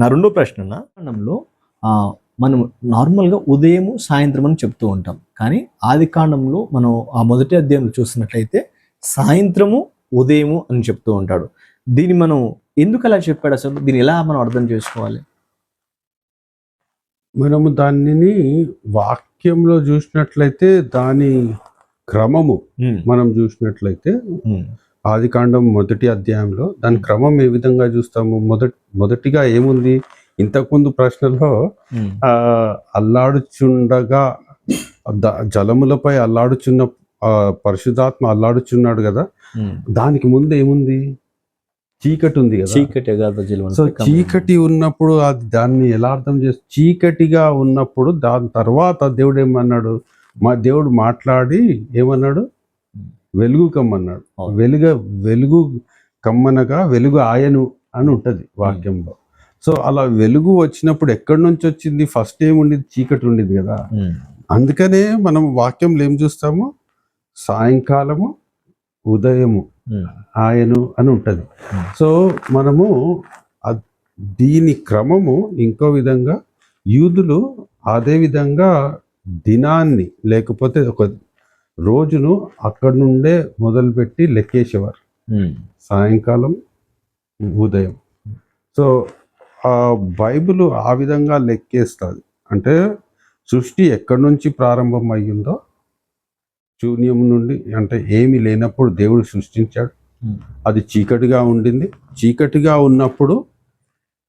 నా రెండో ప్రశ్న కాండంలో మనం నార్మల్గా ఉదయము సాయంత్రం అని చెప్తూ ఉంటాం. కానీ ఆది కాండంలో మనం ఆ మొదటి అధ్యాయంలో చూసినట్లయితే సాయంత్రము ఉదయము అని చెప్తూ ఉంటాడు. దీన్ని మనం ఎందుకు అలా చెప్పాడు అసలు? దీన్ని ఎలా మనం అర్థం చేసుకోవాలి? మనము దానిని వాక్యంలో చూసినట్లయితే దాని క్రమము మనం చూసినట్లయితే ఉమ్, ఆది కాండం మొదటి అధ్యాయంలో దాని క్రమం ఏ విధంగా చూస్తాము? మొదటి మొదటిగా ఏముంది? ఇంతకుముందు ప్రశ్నలో ఆ, అల్లాడుచుండగా జలములపై అల్లాడుచున్న ఆ, పరిశుద్ధాత్మ అల్లాడుచున్నాడు కదా? ఉమ్. దానికి ముందు ఏముంది? చీకటి ఉంది కదా? చీకటి సో చీకటి ఉన్నప్పుడు అది దాన్ని ఎలా అర్థం చేసి చీకటిగా ఉన్నప్పుడు దాని తర్వాత దేవుడు ఏమన్నాడు? మా దేవుడు మాట్లాడి ఏమన్నాడు? వెలుగు కమ్మన్నాడు. వెలుగ వెలుగు కమ్మనగా వెలుగు ఆయను అని ఉంటది వాక్యంలో. సో అలా వెలుగు వచ్చినప్పుడు ఎక్కడి నుంచి వచ్చింది? ఫస్ట్ ఏముండేది చీకటి ఉండేది కదా. అందుకనే మనం వాక్యంలో ఏం చూస్తాము? సాయంకాలము ఉదయము ఆయను అని ఉంటది. సో మనము దీని క్రమము ఇంకో విధంగా యూదులు అదే విధంగా దినాన్ని లేకపోతే ఒక రోజును అక్కడి నుండే మొదలుపెట్టి లెక్కేసేవారు. సాయంకాలం ఉదయం. సో ఆ బైబిల్ ఆ విధంగా లెక్కేస్తుంది. అంటే సృష్టి ఎక్కడి నుంచి ప్రారంభం అయ్యిందో శూన్యం నుండి అంటే ఏమీ లేనప్పుడు దేవుడు సృష్టించాడు. అది చీకటిగా ఉండింది. చీకటిగా ఉన్నప్పుడు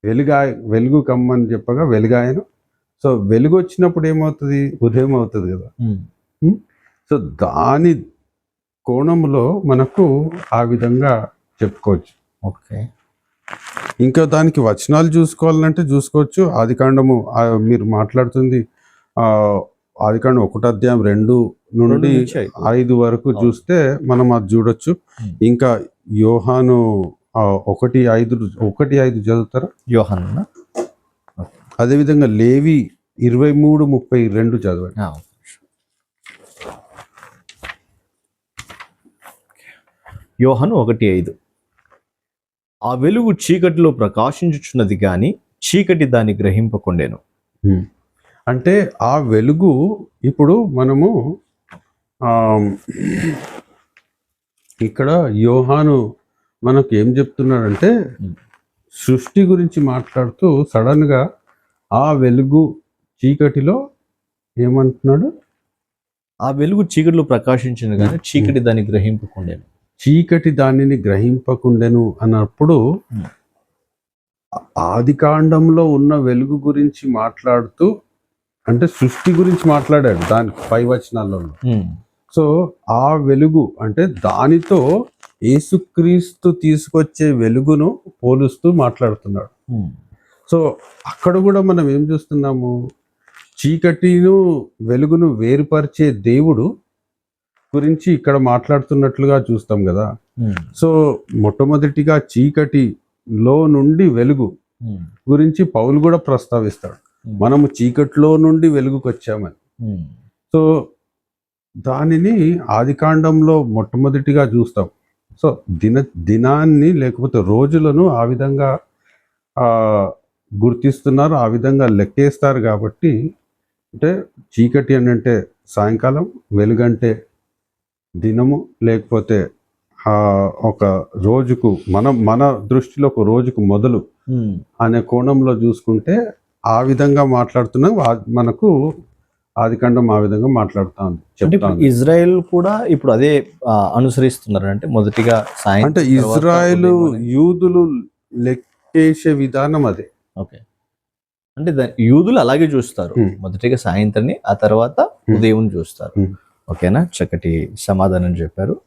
వెలుగా వెలుగు కమ్మని చెప్పగా వెలుగాయను. సో వెలుగు వచ్చినప్పుడు ఏమవుతుంది? ఉదయం అవుతుంది కదా. సో దాని కోణంలో మనకు ఆ విధంగా చెప్పుకోవచ్చు. ఓకే. ఇంకా దానికి వచనాలు చూసుకోవాలంటే చూసుకోవచ్చు. ఆదికాండము మీరు మాట్లాడుతుంది ఆదికాండం ఒకటో అధ్యాయం రెండు నుండి ఐదు. వరకు చూస్తే మనం అది చూడొచ్చు. ఇంకా యోహాను ఒకటి ఐదు ఒకటి ఐదు చదువుతారా? యోహన్న అదేవిధంగా లేవి ఇరవై మూడు ముప్పై రెండు చదవండి. యోహను ఒకటి ఐదు. ఆ వెలుగు చీకటిలో ప్రకాశించుచున్నది కానీ చీకటి దాన్ని గ్రహింపకుండెను. అంటే ఆ వెలుగు ఇప్పుడు మనము ఇక్కడ యోహాను మనకు ఏం చెప్తున్నాడంటే. సృష్టి గురించి మాట్లాడుతూ సడన్గా ఆ వెలుగు చీకటిలో ఏమంటున్నాడు? ఆ వెలుగు చీకటిలో ప్రకాశించింది కానీ చీకటి దాన్ని గ్రహింపకుండెను. చీకటి దానిని గ్రహింపకుండెను అన్నప్పుడు Hmm. ఆది కాండంలో ఉన్న వెలుగు గురించి మాట్లాడుతూ అంటే సృష్టి గురించి మాట్లాడాడు దానికి పై వచనాలలో సో ఆ వెలుగు అంటే దానితో యేసుక్రీస్తు తీసుకొచ్చే వెలుగును పోలుస్తూ మాట్లాడుతున్నాడు. సో అక్కడ కూడా మనం ఏం చూస్తున్నాము? చీకటిను వెలుగును వేరుపరిచే దేవుడు గురించి ఇక్కడ మాట్లాడుతున్నట్లుగా చూస్తాం కదా. ఉమ్, సో మొట్టమొదటిగా చీకటిలో నుండి వెలుగు ఉమ్, గురించి పౌలు కూడా ప్రస్తావిస్తాడు. ఉమ్, మనము చీకటిలో నుండి వెలుగుకి వచ్చామని సో దానిని ఆదికాండంలో మొట్టమొదటిగా చూస్తాం. సో దిన దినాన్ని లేకపోతే రోజులను ఆ విధంగా ఆ, గుర్తిస్తున్నారు ఆ విధంగా లెక్కేస్తారు కాబట్టి అంటే చీకటి అని అంటే సాయంకాలం వెలుగంటే దినము లేకపోతే ఆ, ఒక రోజుకు మనం మన దృష్టిలో ఒక రోజుకు మొదలు. అనే కోణంలో చూసుకుంటే ఆ విధంగా మాట్లాడుతున్నాం మనకు ఆదికాండం ఆ విధంగా మాట్లాడుతా ఉంది అంటే ఇప్పుడు చెప్తాను ఇజ్రాయెల్ కూడా ఇప్పుడు అదే అనుసరిస్తున్నారు అంటే మొదటిగా సాయం అంటే ఇజ్రాయెల్. యూదులు లెక్కేసే విధానం అదే ఓకే అంటే యూదులు అలాగే చూస్తారు. మొదటిగా సాయంత్రాన్ని ఆ తర్వాత. ఉదయం చూస్తారు. ఓకేనా? చక్కటి సమాధానం చెప్పారు.